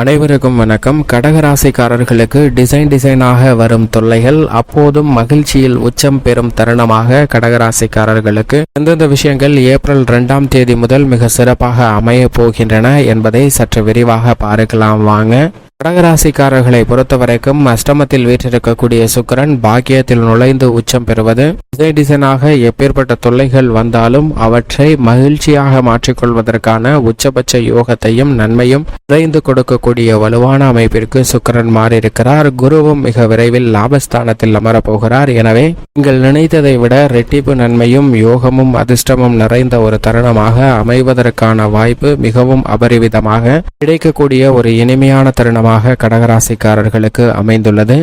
அனைவருக்கும் வணக்கம். கடகராசிக்காரர்களுக்கு டிசைன் டிசைனாக வரும் தொல்லைகள் அப்போதும் மகிழ்ச்சியில் உச்சம் பெறும் தருணமாக கடகராசிக்காரர்களுக்கு. எந்தெந்த விஷயங்கள் ஏப்ரல் இரண்டாம் தேதி முதல் மிக சிறப்பாக அமைய போகின்றன என்பதை சற்று விரிவாக பார்க்கலாம் வாங்க. கடகராசிக்காரர்களை பொறுத்தவரைக்கும் அஷ்டமத்தில் வீற்றிருக்கக்கூடிய சுக்கரன் பாக்கியத்தில் நுழைந்து உச்சம் பெறுவது. டிசைன் டிசைனாக எப்பேற்பட்ட தொல்லைகள் வந்தாலும் அவற்றை மகிழ்ச்சியாக மாற்றிக்கொள்வதற்கான உச்சபட்ச யோகத்தையும் நன்மையும் விரைந்து கொடுக்கக்கூடிய வலுவான அமைப்பிற்கு சுக்கரன் மாறியிருக்கிறார். குருவும் மிக விரைவில் லாபஸ்தானத்தில் அமரப்போகிறார். எனவே நீங்கள் நினைத்ததை விட ரெட்டிப்பு நன்மையும் யோகமும் அதிர்ஷ்டமும் நிறைந்த ஒரு தருணமாக அமைவதற்கான வாய்ப்பு மிகவும் அபரிவிதமாக கிடைக்கக்கூடிய ஒரு இனிமையான தருணமாக கடகராசிக்காரர்களுக்கு அமைந்துள்ளது.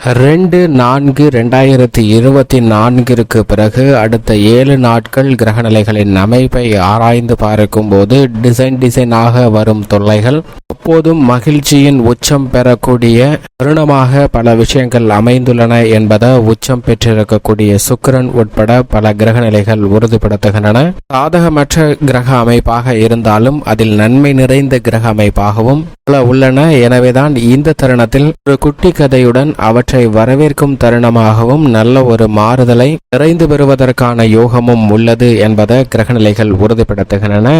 ரெண்டு நான்கு ரெண்டாயிரத்தி இருபத்தி நான்கிற்கு பிறகு அடுத்த ஏழு நாட்கள் கிரகநிலைகளின் அமைப்பை ஆராய்ந்து பார்க்கும்போது டிசைன் டிசைனாக வரும் தொல்லைகள் அப்போதும் மகிழ்ச்சியின் உச்சம் பெறக்கூடிய தருணமாக பல விஷயங்கள் அமைந்துள்ளன என்பதை உச்சம் பெற்றிருக்கக்கூடிய சுக்கரன் உட்பட பல கிரகநிலைகள் உறுதிப்படுத்துகின்றன. சாதகமற்ற கிரக அமைப்பாக இருந்தாலும் அதில் நன்மை நிறைந்த கிரக அமைப்பாகவும் பல உள்ளன. எனவேதான் இந்த தருணத்தில் ஒரு குட்டி கதையுடன் அவற்றை அவற்றை வரவேற்கும் தருணமாகவும் நல்ல ஒரு மாறுதலை நிறைந்து பெறுவதற்கான யோகமும் உள்ளது என்பதை கிரகநிலைகள் உறுதிப்படுத்துகின்றன.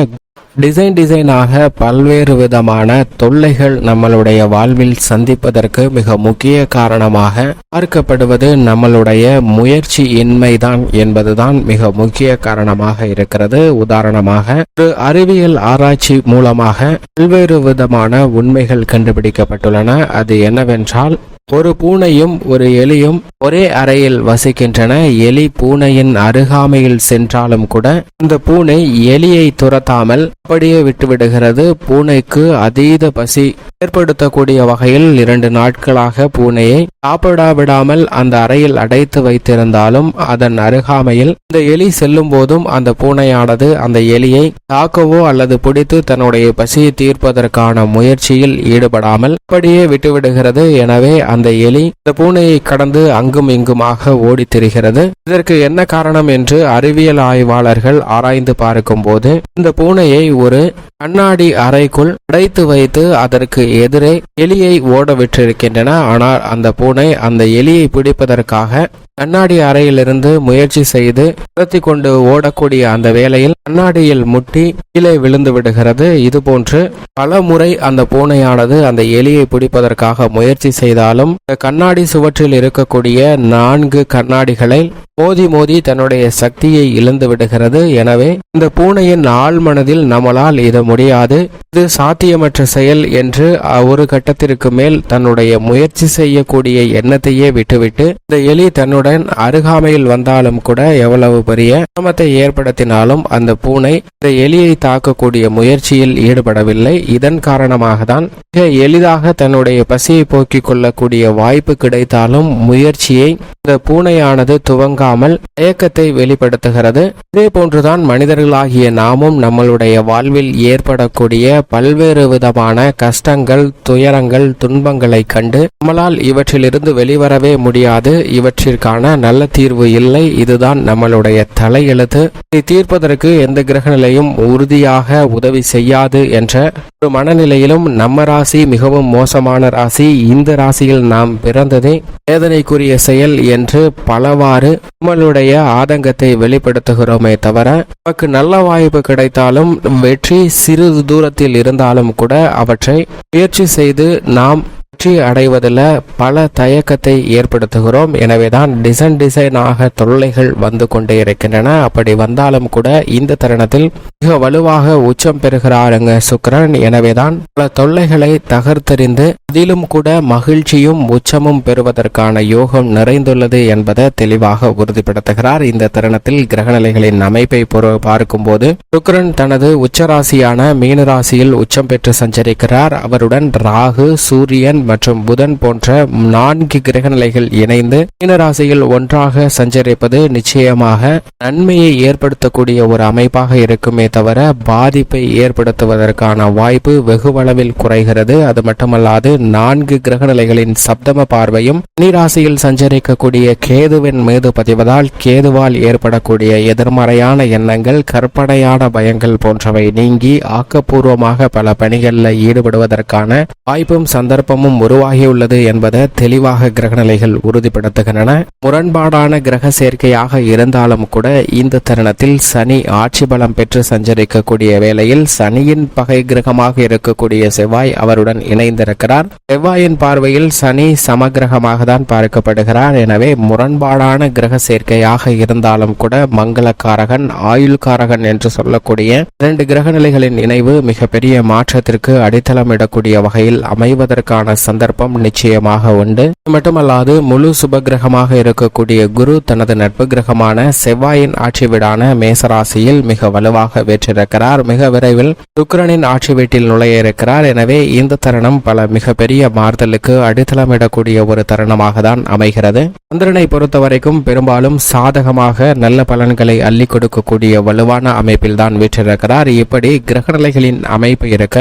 டிசைன் டிசைனாக பல்வேறு விதமான தொல்லைகள் நம்மளுடைய வாழ்வில் சந்திப்பதற்கு மிக முக்கிய காரணமாக பார்க்கப்படுவது நம்மளுடைய முயற்சி இன்மைதான் என்பதுதான் மிக முக்கிய காரணமாக இருக்கிறது. உதாரணமாக ஒரு அறிவியல் ஆராய்ச்சி மூலமாக பல்வேறு விதமான உண்மைகள் கண்டுபிடிக்கப்பட்டுள்ளன. அது என்னவென்றால் ஒரு பூனையும் ஒரு எலியும் ஒரே அறையில் வசிக்கின்றன. எலி பூனையின் அருகாமையில் சென்றாலும் கூட இந்த பூனை எலியை துரத்தாமல் அப்படியே விட்டுவிடுகிறது. பூனைக்கு அதீத பசி ஏற்படுத்தக்கூடிய வகையில் இரண்டு நாட்களாக பூனையை சாப்பிடாவிடாமல் அந்த அறையில் அடைத்து வைத்திருந்தாலும் அதன் அருகாமையில் இந்த எலி செல்லும் போதும் அந்த பூனையானது அந்த எலியை தாக்கவோ அல்லது பிடித்து தன்னுடைய பசியை தீர்ப்பதற்கான முயற்சியில் ஈடுபடாமல் அப்படியே விட்டுவிடுகிறது. எனவே அந்த எலி இந்த பூனையை கடந்து அங்கும் இங்குமாக ஓடி திரிகிறது. இதற்கு என்ன காரணம் என்று அறிவியல் ஆய்வாளர்கள் ஆராய்ந்து பார்க்கும்போது இந்த பூனையை ஒரு கண்ணாடி அறைக்குள் அடைத்து வைத்து அதற்கு எதிரே எலியை ஓட விட்டிருக்கின்றன. ஆனால் அந்த பூனை அந்த எலியை பிடிப்பதற்காக கண்ணாடி அறையிலிருந்து முயற்சி செய்து துரத்தி கொண்டு ஓடக்கூடிய அந்த வேளையில் கண்ணாடியில் முட்டி கீழே விழுந்து விடுகிறது. இதுபோன்று பல முறை அந்த பூனையானது அந்த எலியை பிடிப்பதற்காக முயற்சி செய்தாலும் இந்த கண்ணாடி சுவற்றில் இருக்கக்கூடிய நான்கு கண்ணாடிகளை மோதி மோதி தன்னுடைய சக்தியை இழந்து விடுகிறது. எனவே இந்த பூனையின் ஆள் மனதில் நம்மளால் இது முடியாது. இது சாத்தியமற்ற செயல் என்று ஒரு கட்டத்திற்கு மேல் தன்னுடைய முயற்சி செய்யக்கூடிய எண்ணத்தையே விட்டுவிட்டு இந்த எலி தன்னுடைய பூனையுடன் அருகாமையில் வந்தாலும் கூட எவ்வளவு பெரிய சிரமத்தை ஏற்படுத்தினாலும் அந்த பூனை இந்த எலியை தாக்கக்கூடிய முயற்சியில் ஈடுபடவில்லை. இதன் காரணமாக தான் மிக எளிதாக தன்னுடைய பசியை போக்கிக் கொள்ளக்கூடிய வாய்ப்பு கிடைத்தாலும் முயற்சியை இந்த பூனையானது துவங்காமல் தயக்கத்தை வெளிப்படுத்துகிறது. இதே போன்றுதான் மனிதர்களாகிய நாமும் நம்மளுடைய வாழ்வில் ஏற்படக்கூடிய பல்வேறு விதமான கஷ்டங்கள் துயரங்கள் துன்பங்களை கண்டு நம்மளால் இவற்றிலிருந்து வெளிவரவே முடியாது. இவற்றிற்கான நல்ல தீர்வு இல்லை. இதுதான் நம்மளுடைய தலையெழுத்து. இதை தீர்ப்பதற்கு எந்த கிரகநிலையும் உறுதியாக உதவி செய்யாது என்ற ஒரு மனநிலையிலும் நம்ம ராசி மிகவும் மோசமான ராசி. இந்த ராசியில் நாம் பிறந்ததே வேதனைக்குரிய செயல் என்று பலவாறு நம்மளுடைய ஆதங்கத்தை வெளிப்படுத்துகிறோமே தவிர நமக்கு நல்ல வாய்ப்பு கிடைத்தாலும் வெற்றி சிறிது தூரத்தில் இருந்தாலும் கூட அவற்றை முயற்சி செய்து நாம் வெற்றி அடைவதில் பல தயக்கத்தை ஏற்படுத்துகிறோம். எனவேதான் டிசைன் டிசைனாக தொல்லைகள் வந்து கொண்டே இருக்கின்றன. அப்படி வந்தாலும் கூட இந்த தருணத்தில் மிக வலுவாக உச்சம் பெறுகிறாருங்க சுக்கிரன். எனவேதான் பல தொல்லைகளை தகர்த்தெறிந்து அதிலும் கூட மகிழ்ச்சியும் உச்சமும் பெறுவதற்கான யோகம் நிறைந்துள்ளது என்பதை தெளிவாக உறுதிப்படுத்துகிறார். இந்த தருணத்தில் கிரகநிலைகளின் அமைப்பை பார்க்கும்போது சுக்கரன் தனது உச்சராசியான மீனராசியில் உச்சம் பெற்று சஞ்சரிக்கிறார். அவருடன் ராகு சூரியன் மற்றும் புதன் போன்ற நான்கு கிரகநிலைகள் இணைந்து மீனராசியில் ஒன்றாக சஞ்சரிப்பது நிச்சயமாக நன்மையை ஏற்படுத்தக்கூடிய ஒரு அமைப்பாக இருக்குமே தவிர பாதிப்பை ஏற்படுத்துவதற்கான வாய்ப்பு வெகுவளவில் குறைகிறது. அது மட்டுமல்லாது நான்கு கிரகநிலைகளின் சப்தம பார்வையும் நீராசியில் சஞ்சரிக்கக்கூடிய கேதுவின் மீது பதிவதால் கேதுவால் ஏற்படக்கூடிய எதிர்மறையான எண்ணங்கள் கற்பனையான பயங்கள் போன்றவை நீங்கி ஆக்கப்பூர்வமாக பல பணிகளில் ஈடுபடுவதற்கான வாய்ப்பும் சந்தர்ப்பமும் உருவாகியுள்ளது என்பதை தெளிவாக கிரகநிலைகள் உறுதிப்படுத்துகின்றன. முரண்பாடான கிரக சேர்க்கையாக இருந்தாலும் கூட இந்த தருணத்தில் சனி ஆட்சி பலம் பெற்று சஞ்சரிக்கக்கூடிய வேளையில் சனியின் பகை கிரகமாக இருக்கக்கூடிய செவ்வாய் அவருடன் இணைந்திருக்கிறார். செவ்வாயின் பார்வையில் சனி சமகிரகமாக தான் பார்க்கப்படுகிறார். எனவே முரண்பாடான கிரக சேர்க்கையாக இருந்தாலும் கூட மங்களக்காரகன் ஆயுள்காரகன் என்று சொல்லக்கூடிய இரண்டு கிரக நிலைகளின் இணைவு மிகப்பெரிய மாற்றத்திற்கு அடித்தளமிடக்கூடிய வகையில் அமைவதற்கான சந்தர்ப்பம் நிச்சயமாக உண்டு. இது மட்டுமல்லாது முழு சுபகிரகமாக இருக்கக்கூடிய குரு தனது நட்பு கிரகமான செவ்வாயின் ஆட்சி வீடான மேசராசியில் மிக வலுவாக வெற்றிருக்கிறார். மிக விரைவில் சுக்கரனின் ஆட்சி வீட்டில் நுழைய இருக்கிறார். எனவே இந்த தருணம் பல மிகப்பெரிய மாறுதலுக்கு அடித்தளமிடக்கூடிய ஒரு தருணமாக தான் அமைகிறது. சந்திரனை பொறுத்த வரைக்கும் பெரும்பாலும் சாதகமாக நல்ல பலன்களை அள்ளி கொடுக்கக்கூடிய வலுவான அமைப்பில் தான் வீற்றிருக்கிறார். இப்படி கிரகநிலைகளின் அமைப்பு இருக்க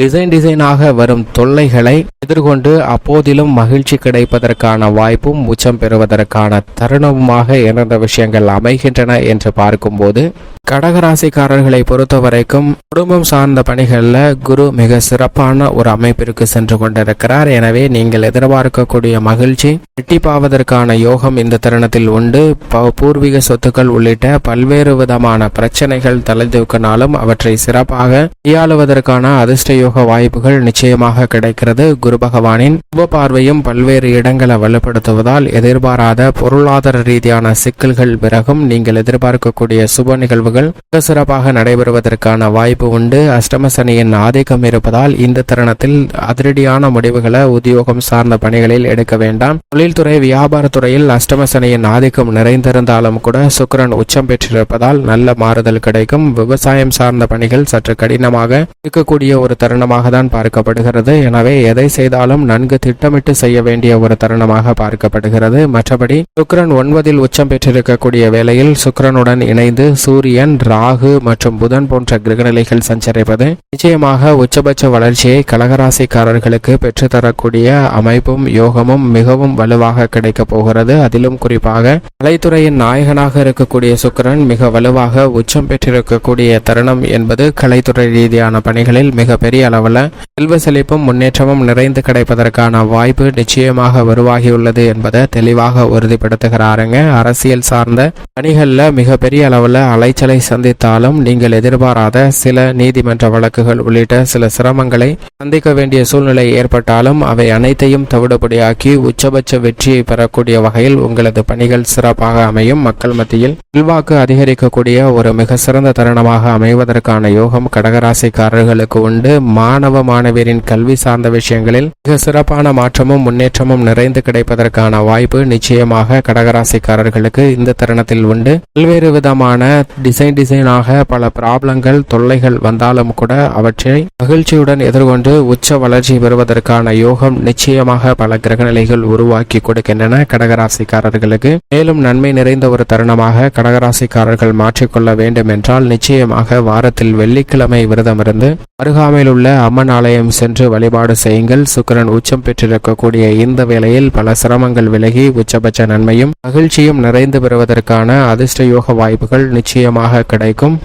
டிசைன் டிசைனாக வரும் தொல்லைகளை எதிர்கொண்டு அப்போதிலும் மகிழ்ச்சி கிடைப்பதற்கான வாய்ப்பும் உச்சம் பெறுவதற்கான தருணமுமாக என்னென்ன விஷயங்கள் அமைகின்றன என்று பார்க்கும்போது கடகராசிக்காரர்களை பொறுத்த வரைக்கும் குடும்பம் சார்ந்த பணிகளில் குரு மிக சிறப்பான ஒரு அமைப்பிற்கு சென்று கொண்டிருக்கிறார். எனவே நீங்கள் எதிர்பார்க்கக்கூடிய மகிழ்ச்சி இரட்டிப்பாவதற்கான யோகம் இந்த தருணத்தில் உண்டு. ப- பூர்வீக சொத்துக்கள் உள்ளிட்ட பல்வேறு விதமான பிரச்சனைகள் தலைதூக்கினாலும் அவற்றை சிறப்பாக கையாளுவதற்கான அதிர்ஷ்ட உத்தியோக வாய்ப்புகள் நிச்சயமாக கிடைக்கிறது. குரு பகவானின் சுப பார்வையும் பல்வேறு இடங்களை வலுப்படுத்துவதால் எதிர்பாராத பொருளாதார ரீதியான சிக்கல்கள் பிறகும் நீங்கள் எதிர்பார்க்கக்கூடிய சுப நிகழ்வுகள் மிக சிறப்பாக நடைபெறுவதற்கான வாய்ப்பு உண்டு. அஷ்டம சனியின் ஆதிக்கம் இருப்பதால் இந்த தருணத்தில் அதிரடியான முடிவுகளை உத்தியோகம் சார்ந்த பணிகளில் எடுக்க வேண்டாம். தொழில்துறை வியாபாரத்துறையில் அஷ்டம சனியின் ஆதிக்கம் நிறைந்திருந்தாலும் கூட சுக்கிரன் உச்சம் பெற்றிருப்பதால் நல்ல மாறுதல் கிடைக்கும். விவசாயம் சார்ந்த பணிகள் சற்று கடினமாக இருக்கக்கூடிய ஒரு தருணமாக தான் பார்க்கப்படுகிறது. எனவே எதை செய்தாலும் நன்கு திட்டமிட்டு செய்ய வேண்டிய ஒரு தருணமாக பார்க்கப்படுகிறது. மற்றபடி சுக்கிரன் ஒன்பதில் உச்சம் பெற்றிருக்கக்கூடிய வேளையில் சுக்கிரனுடன் இணைந்து சூரியன் ராகு மற்றும் புதன் போன்ற கிரகநிலைகள் சஞ்சரிப்பது நிச்சயமாக உச்சபட்ச வளர்ச்சியை கடகராசிக்காரர்களுக்கு பெற்றுத்தரக்கூடிய அமைப்பும் யோகமும் மிகவும் வலுவாக கிடைக்கப் போகிறது. அதிலும் குறிப்பாக கலைத்துறையின் நாயகனாக இருக்கக்கூடிய சுக்கிரன் மிக வலுவாக உச்சம் பெற்றிருக்கக்கூடிய தருணம் என்பது கலைத்துறை ரீதியான பணிகளில் மிக பெரிய அளவில் செல்வ செழிப்பும் முன்னேற்றமும் நிறைந்து கிடைப்பதற்கான வாய்ப்பு நிச்சயமாக உருவாகியுள்ளது என்பதை தெளிவாக உறுதிப்படுத்துகிறாருங்க. அரசியல் சார்ந்த பணிகளில் மிகப்பெரிய அளவில் அலைச்சலை சந்தித்தாலும் நீங்கள் எதிர்பாராத சில நீதிமன்ற வழக்குகள் உள்ளிட்ட சில சிரமங்களை சந்திக்க வேண்டிய சூழ்நிலை ஏற்பட்டாலும் அவை அனைத்தையும் தவிடுபடியாக்கி உச்சபட்ச வெற்றியை பெறக்கூடிய வகையில் உங்களது பணிகள் சிறப்பாக அமையும். மக்கள் மத்தியில் செல்வாக்கு அதிகரிக்கக்கூடிய ஒரு மிக சிறந்த தருணமாக அமைவதற்கான யோகம் கடகராசிக்காரர்களுக்கு உண்டு. மாணவ மாணவியரின் கல்வி சார்ந்த விஷயங்களில் மிக சிறப்பான மாற்றமும் முன்னேற்றமும் நிறைந்து கிடைப்பதற்கான வாய்ப்பு நிச்சயமாக கடகராசிக்காரர்களுக்கு இந்த தருணத்தில் உண்டு. பல்வேறு விதமான டிசைன் டிசைனாக பல ப்ராப்ளங்கள் தொல்லைகள் வந்தாலும் கூட அவற்றை மகிழ்ச்சியுடன் எதிர்கொண்டு உச்ச வளர்ச்சி பெறுவதற்கான யோகம் நிச்சயமாக பல கிரகநிலைகள் உருவாக்கி கொடுக்கின்றன கடகராசிக்காரர்களுக்கு. மேலும் நன்மை நிறைந்த ஒரு தருணமாக கடகராசிக்காரர்கள் மாற்றிக்கொள்ள வேண்டும் என்றால் நிச்சயமாக வாரத்தில் வெள்ளிக்கிழமை விரதமிருந்து அருகாமையில் உள்ள உள்ள அம்மன் ஆலயம் சென்று வழிபாடு செய்யுங்கள். சுக்கிரன் உச்சம் பெற்றிருக்கக்கூடிய இந்த வேளையில் பல சிரமங்கள் விலகி உச்சபட்ச நன்மையும் மகிழ்ச்சியும் நிறைந்து பெறுவதற்கான அதிர்ஷ்ட யோக வாய்ப்புகள் நிச்சயமாக கிடைக்கும்.